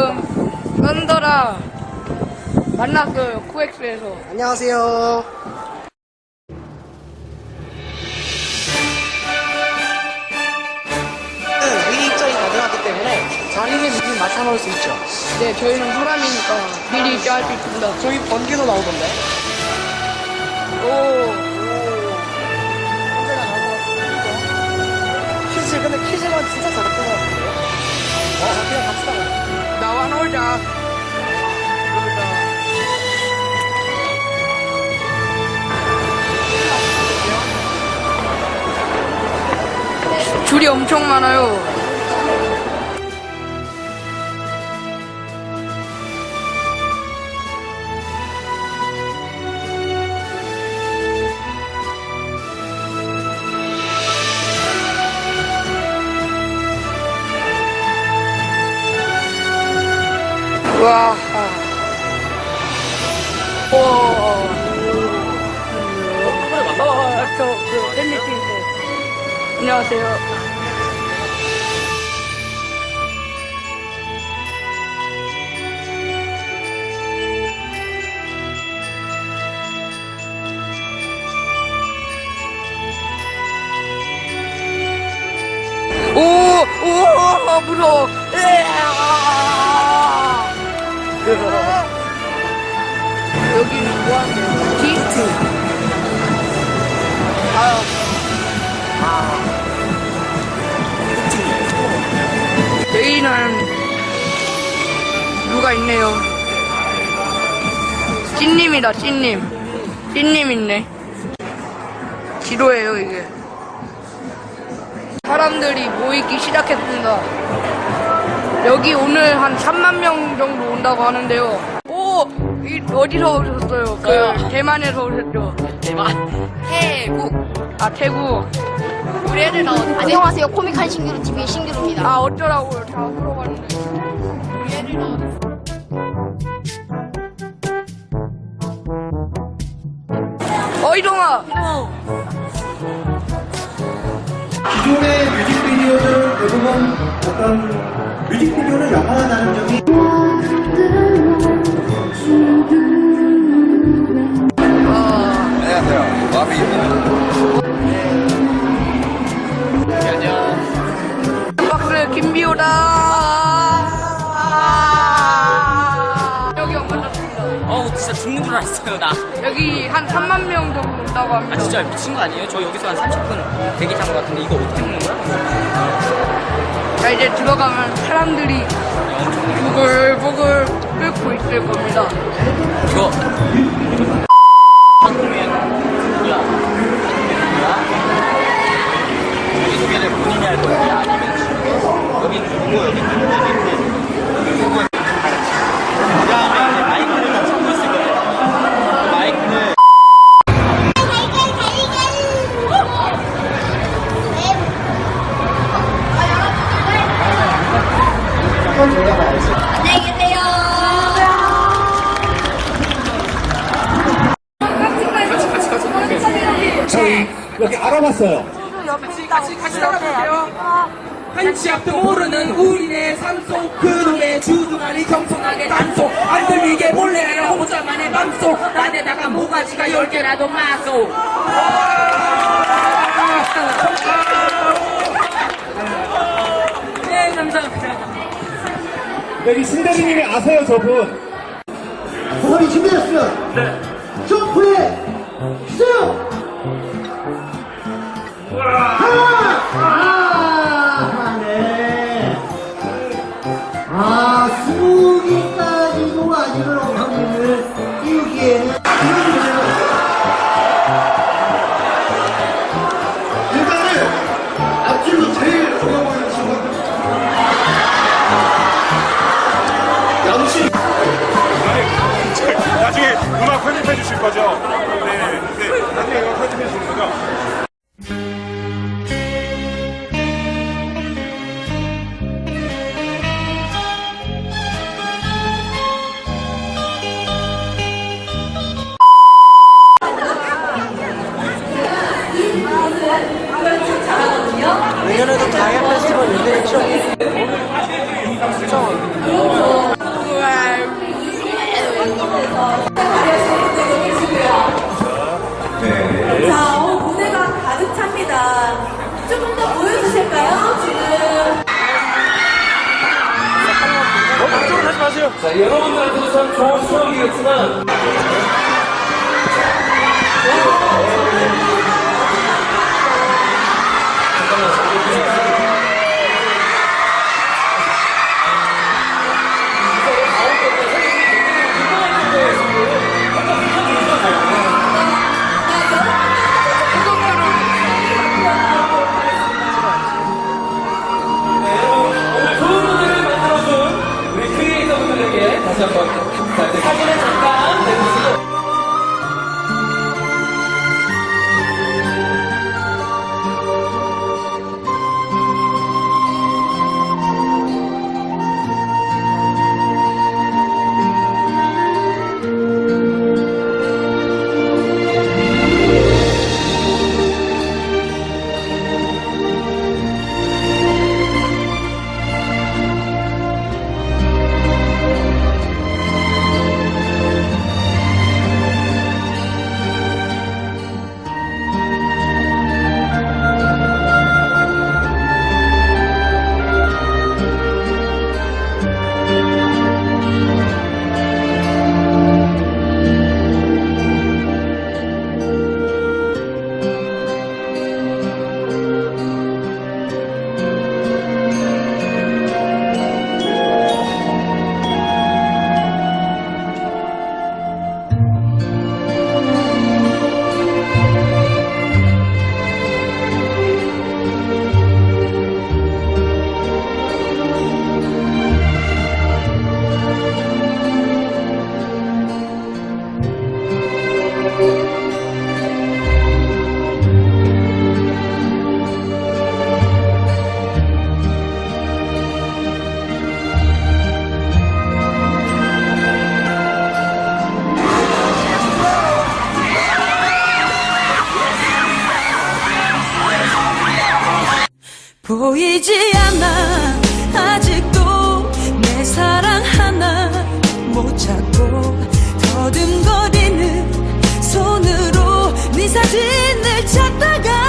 지금 썬더랑 만났어요 코엑스에서 안녕하세요. 미리 입장이 가능하기 때문에 자리는 미리 맡아놓을 수 있죠. 네 저희는 사람이니까 미리 입장할 수 있습니다 저희 번개도 나오던데. 오것 같은데. 퀴즈, 근데 퀴즈만 진짜 잘했던 것 같은데요? 어, 그냥 같이 나가. 줄이 엄청 많아요 와. 저, 그. 안녕하세요. 오, 무서워. 으아! 여기는 뭐하는데요? 디스트. 아, 여기는 누가 있네요. 찐님이다, 찐님. 찐님 있네. 지도예요, 이게. 사람들이 모이기 시작했습니다. 여기 오늘 한 3만 명 정도 온다고 하는데요. 오! 이, 어디서 오셨어요? 그, 대만에서 오셨죠? 대만 태국 아, 태국. 우리 애들 나오는 안녕하세요. 코믹한 신규루 TV의 신규루입니다. 아, 어쩌라고요? 다 물어봤는데. 우리 애들 나오는 어, 이동아! 기존의 뮤직비디오는 대부분 어떤 뮤직비디오를 영화화하는 점이 안녕하세요. 마비입니다. 박스 김비호다! 죽는 줄 알았어요 나. 여기 한 3만 명 정도 온다고 합니다. 아 진짜 미친 거 아니에요? 저 여기서 한 30분 대기한 것 같은데 이거 어떻게 먹는 거야? 자, 이제 들어가면 사람들이 보글보글 끓고 있을 겁니다. 이거 여기 소개를 본인이 할 거예요? 아니면 여기 누구 여기 누구 그 다음에 이제 마이크를 다 잡고 있을 거예요. 마이크를 안녕히 계세요. 저희 여기 알아봤어요. 한치 앞도 모르는 우리네 삶속 그놈의 주둥아리 경성하게 단속. 안 들리게 몰래 하려 혼자만의 맘속. 난에다가 모가지가 열 개라도 마소. 네 여기 신대리님이 아세요, 저분? 고함이 준비됐으면 네. 점프해 주세요 하나 아, 네. 아 스무 개까지도 아직은 엉덩이를 띄우기에는 주실 거죠? 네. 네. 안녕히 편집해 주실 거죠? 내년에도 다이아 자, 여러분들한테도 참 좋은 추억이겠지만 분들 보이지 않아. 아직도 내 사랑 하나 못 찾고 더듬거리는 손으로 네 사진을 찾다가